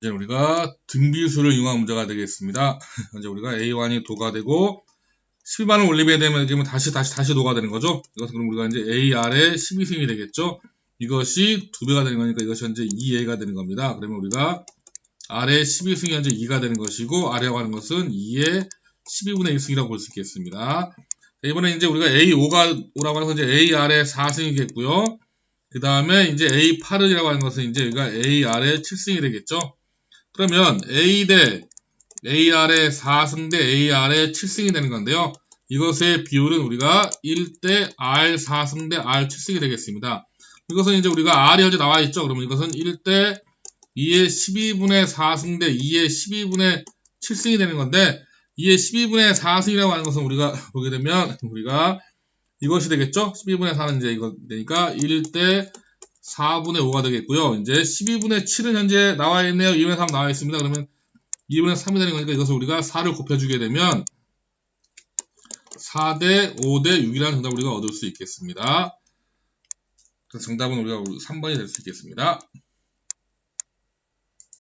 이제 우리가 등비수를 이용한 문제가 되겠습니다. 이제 우리가 A1이 도가 되고 12만을 올리게 되면 지금 다시 다시 다시 도가 되는 거죠. 이것은 그럼 우리가 이제 AR의 12승이 되겠죠. 이것이 두 배가 되는 거니까 이것이 현재 2A가 되는 겁니다. 그러면 우리가 R의 12승이 현재 2가 되는 것이고 R이라고 하는 것은 2의 12분의 1승이라고 볼 수 있겠습니다. 자, 이번에 이제 우리가 A5가 오라고 하는 것은 AR의 4승이겠고요. 그 다음에 이제 A8이라고 하는 것은 이제 여기가 AR의 7승이 되겠죠. 그러면 A 대 AR의 4승 대 AR의 7승이 되는 건데요. 이것의 비율은 우리가 1대 R 4승 대 R 7승이 되겠습니다. 이것은 이제 우리가 R이 현재 나와 있죠. 그러면 이것은 1대 2의 12분의 4승 대 2의 12분의 7승이 되는 건데 2의 12분의 4승이라고 하는 것은 우리가 보게 되면 우리가 이것이 되겠죠? 12분의 4는 이제 이거 되니까 1대 4분의 5가 되겠고요. 이제 12분의 7은 현재 나와 있네요. 2분의 3 나와 있습니다. 그러면 2분의 3이 되는 거니까 이것을 우리가 4를 곱해주게 되면 4대 5대 6이라는 정답을 우리가 얻을 수 있겠습니다. 정답은 우리가 3번이 될 수 있겠습니다.